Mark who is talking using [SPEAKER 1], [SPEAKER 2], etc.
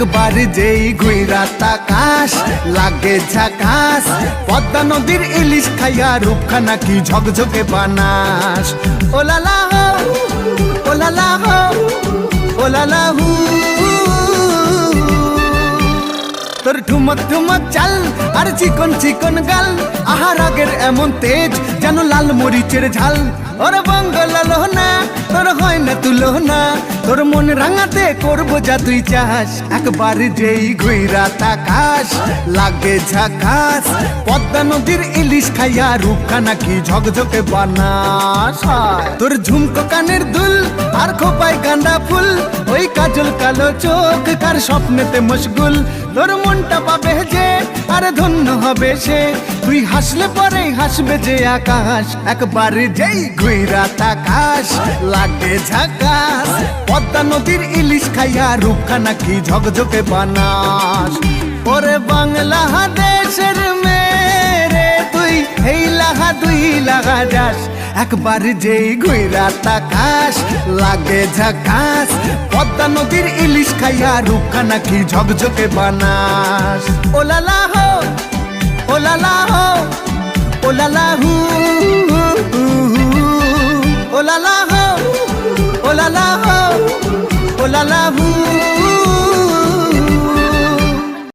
[SPEAKER 1] একবার যেই ঘুইরা তাকাস লাগে ঝাকাস পদ্মা নদীর ইলিশ খাইয়া রূপখানা কি ঝকঝকে বানাস। ওলালা হো ওলালা হো ওলালা হু। তোর ঠুমক ঠুমক চাল আর চিকন চিকন গাল, আহার আগের এমন তেজ যেন লাল মরিচের ঝাল। ওর বঙ্গল না তোর তুলো না। তোর মন রাঙাতে করব যা তুই চাস একবার যেই ঘুইরা তাকাস, লাগে ঝাকাস। পদ্মা নদীর ইলিশ খাইয়া রূপখানা নাকি ঝকঝকে বানাস? তোর ঝুমকো কানের দুল, আর খোপায় গাঁদা ফুল। ওই কাজল কালো চোখ, কার স্বপ্নেতে মশগুল। তোর মনটা পাবে যে আর ধন্য হবে সে। তুই হাসলে পরে হাসবে যে আকাশ। একবার যেই ঘুইরা তাকাস, লাগে ঝাকাস। পদ্মা নদীর ইলিশ খাইয়া রূপখানা কি ঝকঝকে বানাস। ওরে বাংলা দেশের মেরে তুই, এই লাহা দুই লাগা যাস। একবার যেই ঘুইরা তাকাস, লাগে ঝাকাস। পদ্মা নদীর ইলিশ খাইয়া রূপখানা কি ঝকঝকে বানাস। ওলালা ওলালা হু। ও লালা হো ও লালা হো ও লালা হু।